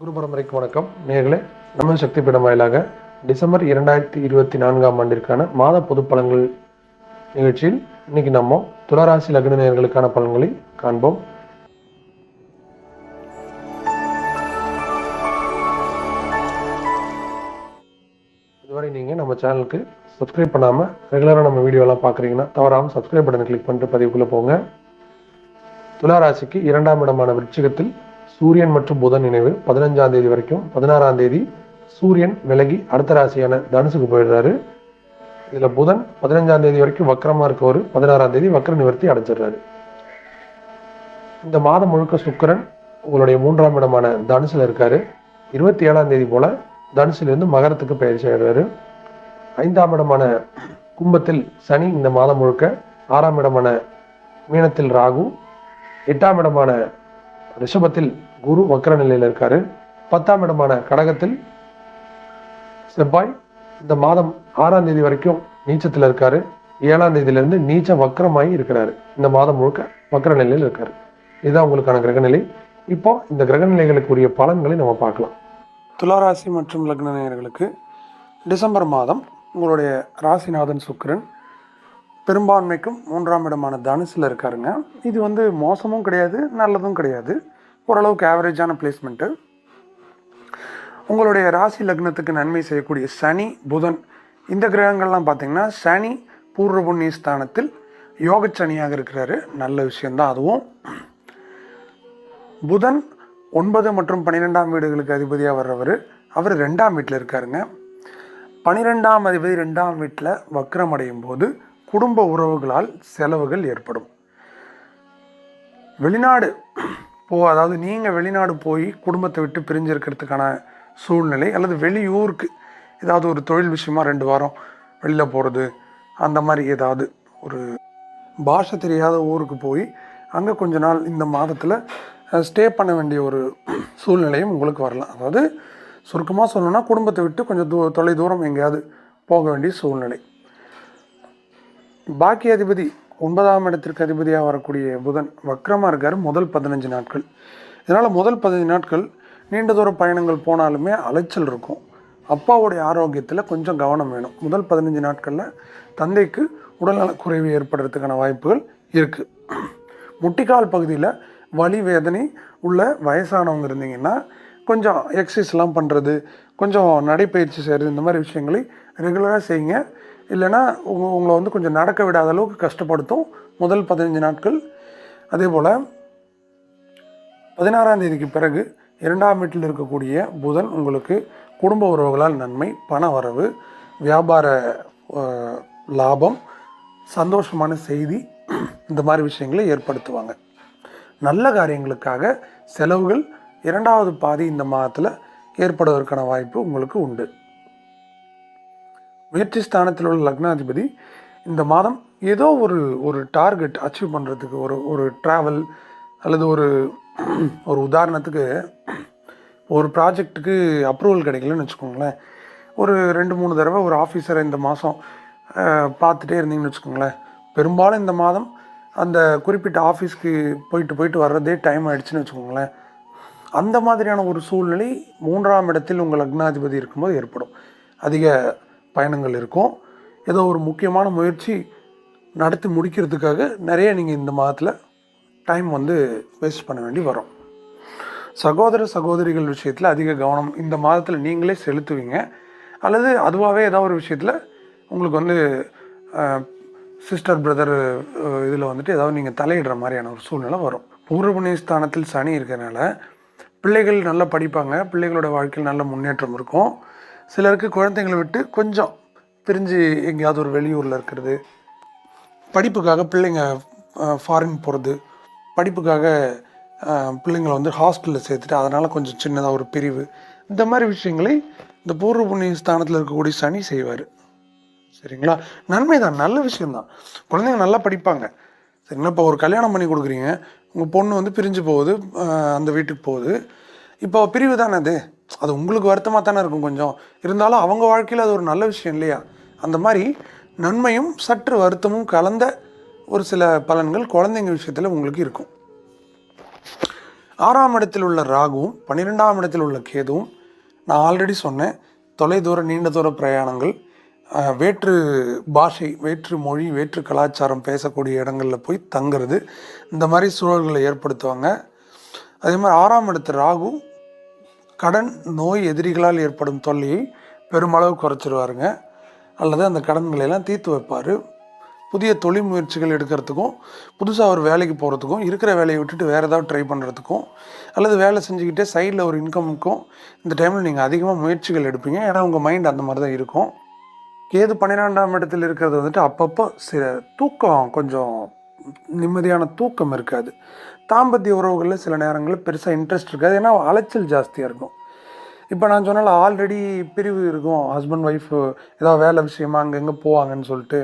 குரு பரம்பரைக்கு வணக்கம். நேர்களே நம்ம சக்தி பீடம் வாயிலாக டிசம்பர் இரண்டாயிரத்தி இருபத்தி நான்காம் ஆண்டிற்கான மாத பொது பலன்கள் நிகழ்ச்சியில் இன்னைக்கு நம்ம துளராசி லக்ன நேயர்களுக்கான பலன்களை காண்போம். இதுவரை நீங்கள் நம்ம சேனலுக்கு சப்ஸ்கிரைப் பண்ணாமல் ரெகுலராக நம்ம வீடியோலாம் பார்க்குறீங்கன்னா தவறாமல் சப்ஸ்கிரைப் பட்டனை கிளிக் பண்ணிட்டு பதிவுக்குள்ளே போங்க. துளாராசிக்கு இரண்டாம் இடமான விருச்சிகத்தில் சூரியன் மற்றும் புதன் நினைவு பதினஞ்சாம் தேதி வரைக்கும் பதினாறாம் தேதி சூரியன் விலகி அடுத்த ராசியான தனுசுக்கு போயிடுறாரு. இதில் புதன் பதினஞ்சாம் தேதி வரைக்கும் வக்கரமாக இருக்கவர். பதினாறாம் தேதி வக்கர நிவர்த்தி அடைஞ்சிடுறாரு. இந்த மாதம் முழுக்க சுக்கிரன் உங்களுடைய மூன்றாம் இடமான தனுசில் இருக்காரு. இருபத்தி ஏழாம் தேதி போல தனுசிலிருந்து மகரத்துக்கு பயிற்சி ஆயிடுறாரு. ஐந்தாம் இடமான கும்பத்தில் சனி இந்த மாதம் முழுக்க ஆறாம் இடமான மீனத்தில் ராகு. எட்டாம் இடமான ரிஷபத்தில் குரு வக்கர நிலையில் இருக்காரு. பத்தாம் இடமான கடகத்தில் செவ்வாய் இந்த மாதம் ஆறாம் தேதி வரைக்கும் நீச்சத்தில் இருக்காரு. ஏழாம் தேதியிலிருந்து நீச்ச வக்கரமாகி இருக்கிறாரு. இந்த மாதம் முழுக்க வக்கர நிலையில் இருக்காரு. இதுதான் உங்களுக்கான கிரகநிலை இப்போ இந்த கிரகநிலைகளுக்கு உரிய பலன்களை நம்ம பார்க்கலாம். துளாராசி மற்றும் லக்ன நேயர்களுக்கு டிசம்பர் மாதம் உங்களுடைய ராசிநாதன் சுக்கிரன் பெரும்பான்மைக்கும் மூன்றாம் இடமான தனுசில் இருக்காருங்க. இது வந்து மோசமும் கிடையாது நல்லதும் கிடையாது. ஓரளவுக்கு ஆவரேஜான பிளேஸ்மெண்ட்டு உங்களுடைய ராசி லக்னத்துக்கு நன்மை செய்யக்கூடிய சனி புதன் இந்த கிரகங்கள்லாம் பார்த்தீங்கன்னா சனி பூர்வ புண்ணிய ஸ்தானத்தில் யோகச்சனியாக இருக்கிறாரு. நல்ல விஷயந்தான் அதுவும். புதன் ஒன்பது மற்றும் பன்னிரெண்டாம் வீடுகளுக்கு அதிபதியாக வர்றவர். அவர் ரெண்டாம் வீட்டில் இருக்காருங்க. பனிரெண்டாம் அதிபதி ரெண்டாம் வீட்டில் வக்ரம் அடையும் போது குடும்ப உறவுகளால் செலவுகள் ஏற்படும். வெளிநாடு போ அதாவது நீங்கள் வெளிநாடு போய் குடும்பத்தை விட்டு பிரிஞ்சிருக்கிறதுக்கான சூழ்நிலை அல்லது வெளியூருக்கு ஏதாவது ஒரு தொழில் விஷயமா ரெண்டு வாரம் வெளியில் போகிறது அந்த மாதிரி ஏதாவது ஒரு பாஷை தெரியாத ஊருக்கு போய் அங்கே கொஞ்ச நாள் இந்த மாதத்தில் ஸ்டே பண்ண வேண்டிய ஒரு சூழ்நிலையும் உங்களுக்கு வரலாம். அதாவது சுருக்கமாக சொல்லணும்னா குடும்பத்தை விட்டு கொஞ்சம் தூ தொலை தூரம் எங்கேயாவது போக வேண்டிய சூழ்நிலை. பாக்கிய அதிபதி ஒன்பதாம் இடத்திற்கு அதிபதியாக வரக்கூடிய புதன் வக்ரமாக இருக்கார். முதல் பதினஞ்சு நாட்கள். இதனால் முதல் பதினஞ்சு நாட்கள் நீண்ட தூர பயணங்கள் போனாலுமே அலைச்சல் இருக்கும். அப்பாவுடைய ஆரோக்கியத்தில் கொஞ்சம் கவனம் வேணும். முதல் பதினஞ்சு நாட்களில் தந்தைக்கு உடல்நலக்குறைவு ஏற்படுறதுக்கான வாய்ப்புகள் இருக்குது முட்டிக்கால் பகுதியில் வலி வேதனை உள்ள வயசானவங்க இருந்தீங்கன்னா கொஞ்சம் எக்ஸசைஸ்லாம் பண்ணுறது கொஞ்சம் நடைப்பயிற்சி செய்கிறது இந்த மாதிரி விஷயங்களை ரெகுலராக செய்யுங்க. இல்லைன்னா உங்கள் உங்களை வந்து கொஞ்சம் நடக்க விடாத அளவுக்கு கஷ்டப்படுத்தும் முதல் பதினஞ்சு நாட்கள். அதே போல் பதினாறாம் தேதிக்கு பிறகு இரண்டாம் வீட்டில் இருக்கக்கூடிய புதன் உங்களுக்கு குடும்ப உறவுகளால் நன்மை பண வரவு வியாபார லாபம் சந்தோஷமான செய்தி இந்த மாதிரி விஷயங்களை ஏற்படுத்துவாங்க. நல்ல காரியங்களுக்காக செலவுகள் இரண்டாவது பாதி இந்த மாதத்தில் ஏற்படுவதற்கான வாய்ப்பு உங்களுக்கு உண்டு. முயற்சி ஸ்தானத்தில் உள்ள லக்னாதிபதி இந்த மாதம் ஏதோ ஒரு ஒரு டார்கெட் அச்சீவ் பண்ணுறதுக்கு ஒரு ஒரு ட்ராவல் அல்லது ஒரு ஒரு உதாரணத்துக்கு ஒரு ப்ராஜெக்ட்டுக்கு அப்ரூவல் கிடைக்கலன்னு வச்சுக்கோங்களேன். ஒரு ரெண்டு மூணு தடவை ஒரு ஆஃபீஸரை இந்த மாதம் பார்த்துட்டே இருந்தீங்கன்னு வச்சுக்கோங்களேன். பெரும்பாலும் இந்த மாதம் அந்த குறிப்பிட்ட ஆஃபீஸ்க்கு போயிட்டு போயிட்டு வர்றதே டைம் ஆகிடுச்சின்னு வச்சுக்கோங்களேன். அந்த மாதிரியான ஒரு சூழ்நிலை மூன்றாம் இடத்தில் உங்கள் லக்னாதிபதி இருக்கும்போது ஏற்படும். அதிக பயணங்கள் இருக்கும். ஏதோ ஒரு முக்கியமான முயற்சி நடத்தி முடிக்கிறதுக்காக நிறைய நீங்கள் இந்த மாதத்தில் டைம் வந்து வேஸ்ட் பண்ண வேண்டி வரும். சகோதர சகோதரிகள் விஷயத்தில் அதிக கவனம் இந்த மாதத்தில் நீங்களே செலுத்துவீங்க. அல்லது அதுவாகவே ஏதாவது ஒரு விஷயத்தில் உங்களுக்கு வந்து சிஸ்டர் பிரதர் இதில் வந்துட்டு ஏதாவது நீங்கள் தலையிடுற மாதிரியான ஒரு சூழ்நிலை வரும். பூர்வ ஸ்தானத்தில் சனி இருக்கிறனால பிள்ளைகள் நல்லா படிப்பாங்க. பிள்ளைகளோட வாழ்க்கையில் நல்ல முன்னேற்றம் இருக்கும். சிலருக்கு குழந்தைங்களை விட்டு கொஞ்சம் பிரிஞ்சு எங்கேயாவது ஒரு வெளியூரில் இருக்கிறது. படிப்புக்காக பிள்ளைங்க ஃபாரின் போகிறது படிப்புக்காக பிள்ளைங்களை வந்து ஹாஸ்டலில் சேர்த்துட்டு அதனால் கொஞ்சம் சின்னதாக ஒரு பிரிவு. இந்த மாதிரி விஷயங்களை இந்த பூர்வ புண்ணிய ஸ்தானத்தில் இருக்கக்கூடிய சனி செய்வார். சரிங்களா? நன்மை தான் நல்ல விஷயம்தான் குழந்தைங்க நல்லா படிப்பாங்க. சரிங்களா இப்போ ஒரு கல்யாணம் பண்ணி கொடுக்குறீங்க. உங்கள் பொண்ணு வந்து பிரிஞ்சு போகுது அந்த வீட்டுக்கு போகுது. இப்போ பிரிவு தானே அது? அது உங்களுக்கு வருத்தமாக தானே இருக்கும் கொஞ்சம். இருந்தாலும் அவங்க வாழ்க்கையில் அது ஒரு நல்ல விஷயம் இல்லையா? அந்த மாதிரி நன்மையும் சற்று வருத்தமும் கலந்த ஒரு சில பலன்கள் குழந்தைங்க விஷயத்தில் உங்களுக்கு இருக்கும். ஆறாம் இடத்தில் உள்ள ராகுவும் பன்னிரெண்டாம் இடத்தில் உள்ள கேதுவும் நான் ஆல்ரெடி சொன்னேன் தொலைதூர நீண்ட தூர பிரயாணங்கள் வேற்று பாஷை வேற்று மொழி வேற்று கலாச்சாரம் பேசக்கூடிய இடங்களில் போய் தங்குறது இந்த மாதிரி சூழல்களை ஏற்படுத்துவாங்க. அதே மாதிரி ஆறாம் இடத்து ராகு கடன் நோய் எதிரிகளால் ஏற்படும் தொல்லையை பெருமளவு குறைச்சிருவாருங்க. அல்லது அந்த கடன்களை எல்லாம் தீர்த்து வைப்பார். புதிய தொழில் முயற்சிகள் எடுக்கிறதுக்கும் புதுசாக ஒரு வேலைக்கு போகிறதுக்கும் இருக்கிற வேலையை விட்டுட்டு வேறு ஏதாவது ட்ரை பண்ணுறதுக்கும் அல்லது வேலை செஞ்சுக்கிட்டே சைடில் ஒரு இன்கமுக்கும் இந்த டைமில் நீங்கள் அதிகமாக முயற்சிகள் எடுப்பீங்க. ஏன்னா உங்கள் மைண்ட் அந்த மாதிரி தான் இருக்கும். கேது பன்னிரெண்டாம் இடத்தில் இருக்கிறது வந்துட்டு அப்பப்போ சில தூக்கம் கொஞ்சம் நிம்மதியான தூக்கம் இருக்காது. தாம்பத்திய உறவுகளில் சில நேரங்களில் பெருசாக இன்ட்ரெஸ்ட் இருக்காது. ஏன்னா அலைச்சல் ஜாஸ்தியாக இருக்கும். இப்போ நான் சொன்னால் ஆல்ரெடி பிரிவு இருக்கும். ஹஸ்பண்ட் ஒய்ஃப் ஏதாவது வேலை விஷயமா அங்கே எங்கே போவாங்கன்னு சொல்லிட்டு.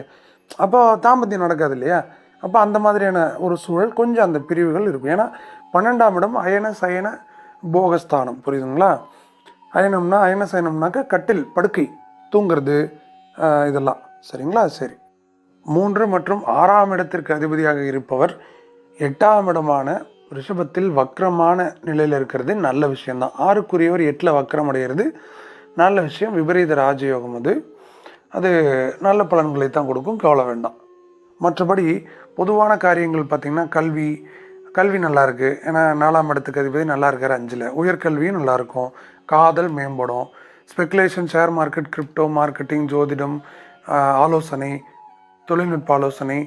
அப்போ தாம்பத்தியம் நடக்காது இல்லையா? அப்போ அந்த மாதிரியான ஒரு சூழல் கொஞ்சம் அந்த பிரிவுகள் இருக்கும். ஏன்னா பன்னெண்டாம் இடம் அயன சயன போகஸ்தானம். புரியுதுங்களா? அயனம்னா அயன சயனம்னாக்கா கட்டில் படுக்கை தூங்குறது இதெல்லாம். சரிங்களா? சரி. மூன்று மற்றும் ஆறாம் இடத்திற்கு அதிபதியாக இருப்பவர் எட்டாம் இடமான ரிஷபத்தில் வக்கரமான நிலையில் இருக்கிறது. நல்ல விஷயம்தான். ஆறுக்குரியவர் எட்டில் வக்கரம் அடைகிறது நல்ல விஷயம். விபரீத ராஜயோகம் அது. அது நல்ல பலன்களை தான் கொடுக்கும். கவலை வேண்டாம். மற்றபடி பொதுவான காரியங்கள் பார்த்திங்கன்னா கல்வி கல்வி நல்லா இருக்கு. ஏன்னா நாலாம் இடத்துக்கு அதிபதி நல்லா இருக்கார் அஞ்சில். உயர்கல்வியும் நல்லாயிருக்கும் காதல் மேம்படும். Speculation share market crypto marketing ஜோதிடம் ஆலோசனை தொழில்நுட்ப ஆலோசனை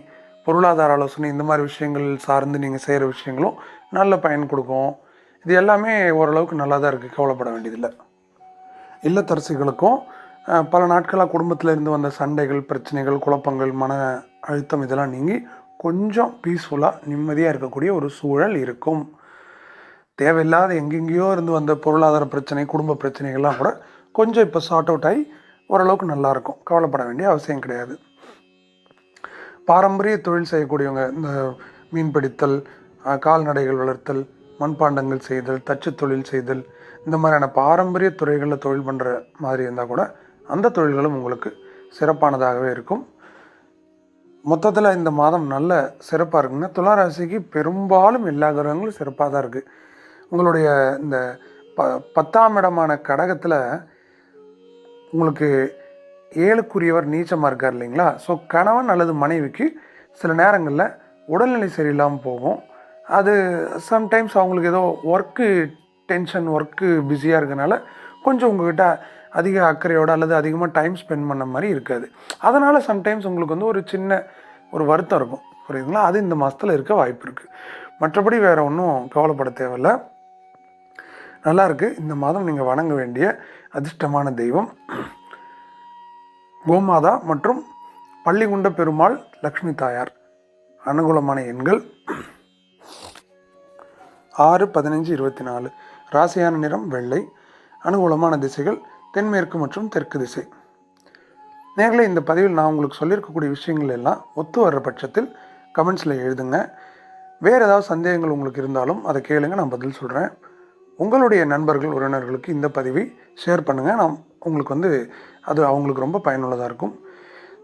பொருளாதார ஆலோசனை இந்த மாதிரி விஷயங்கள் சார்ந்து நீங்கள் செய்கிற விஷயங்களும் நல்ல பயன் கொடுக்கும். இது எல்லாமே ஓரளவுக்கு நல்லா தான் இருக்குது கவலைப்பட வேண்டியதில்லை. இல்லத்தரசிகளுக்கும் பல நாட்களாக குடும்பத்தில் இருந்து வந்த சண்டைகள் பிரச்சனைகள் குழப்பங்கள் மன அழுத்தம் இதெல்லாம் நீங்கி கொஞ்சம் பீஸ்ஃபுல்லாக நிம்மதியாக இருக்கக்கூடிய ஒரு சூழல் இருக்கும். தேவையில்லாத எங்கெங்கேயோ இருந்து வந்த பொருளாதார பிரச்சனை குடும்ப பிரச்சனைகள்லாம் கூட கொஞ்சம் இப்போ சார்ட் அவுட் ஆகி ஓரளவுக்கு நல்லாயிருக்கும் கவலைப்பட வேண்டிய அவசியம் கிடையாது. பாரம்பரிய தொழில் செய்யக்கூடியவங்க இந்த மீன் பிடித்தல் கால்நடைகள் வளர்த்தல் மண்பாண்டங்கள் செய்தல் தச்சு தொழில் செய்தல் இந்த மாதிரியான பாரம்பரிய துறைகளில் தொழில் பண்ணுற மாதிரி இருந்தால் கூட அந்த தொழில்களும் உங்களுக்கு சிறப்பானதாகவே இருக்கும். மொத்தத்தில் இந்த மாதம் நல்ல சிறப்பாக இருக்குங்க. துளாராசிக்கு பெரும்பாலும் எல்லா கிரகங்களும் சிறப்பாக தான் இருக்குது உங்களுடைய இந்த ப பத்தாம் இடமான கடகத்தில் உங்களுக்கு ஏழுக்குரியவர் நீச்சமாக இருக்கார் இல்லைங்களா? ஸோ கணவன் அல்லது மனைவிக்கு சில நேரங்களில் உடல்நிலை சரியில்லாமல் போகும். அது சம்டைம்ஸ் அவங்களுக்கு ஏதோ ஒர்க்கு டென்ஷன் ஒர்க்கு பிஸியாக இருக்கனால கொஞ்சம் உங்ககிட்ட அதிக அக்கறையோட அல்லது அதிகமாக டைம் ஸ்பெண்ட் பண்ண மாதிரி இருக்காது. அதனால் சம்டைம்ஸ் உங்களுக்கு வந்து ஒரு சின்ன ஒரு வருத்தம் இருக்கும். புரியுதுங்களா? அது இந்த மாதத்தில் இருக்க வாய்ப்பு இருக்குது மற்றபடி வேறு ஒன்றும் கவலைப்பட தேவையில்லை. நல்லாயிருக்கு இந்த மாதம் நீங்கள் வணங்க வேண்டிய அதிர்ஷ்டமான தெய்வம். கோமாதா மற்றும் பள்ளிகுண்ட பெருமாள் லக்ஷ்மி தாயார். அனுகூலமான எண்கள் ஆறு பதினஞ்சு இருபத்தி நாலு ராசியான நிறம் வெள்ளை. அனுகூலமான திசைகள் தென்மேற்கு மற்றும் தெற்கு திசை. நேரில் இந்த பதிவில் நான் உங்களுக்கு சொல்லியிருக்கக்கூடிய விஷயங்கள் எல்லாம் ஒத்து வர்ற பட்சத்தில் கமெண்ட்ஸில் எழுதுங்க. வேறு ஏதாவது சந்தேகங்கள் உங்களுக்கு இருந்தாலும் அதை கேளுங்க நான் பதில் சொல்கிறேன் உங்களுடைய நண்பர்கள் உறவினர்களுக்கு இந்த பதிவை ஷேர் பண்ணுங்கள் நான் உங்களுக்கு வந்து அது அவங்களுக்கு ரொம்ப பயனுள்ளதாக இருக்கும்.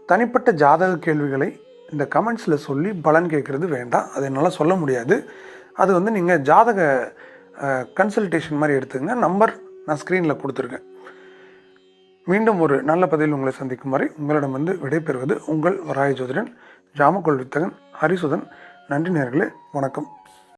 தனிப்பட்ட ஜாதக கேள்விகளை இந்த கமெண்ட்ஸில் சொல்லி பலன் கேட்குறது வேண்டாம். அது என்னால் சொல்ல முடியாது. அது வந்து நீங்கள் ஜாதக கன்சல்டேஷன் மாதிரி எடுத்துங்க நம்பர் நான் ஸ்க்ரீனில் கொடுத்துருக்கேன். மீண்டும் ஒரு நல்ல பதிவில் உங்களை சந்திக்கும் வரை உங்களிடம் வந்து விடைபெறுவது உங்கள் வராய ஜோதிடன் ஜாமக்கோள் வித்தகன் ஹரிசுதன். நன்றி நேர்களே. வணக்கம்.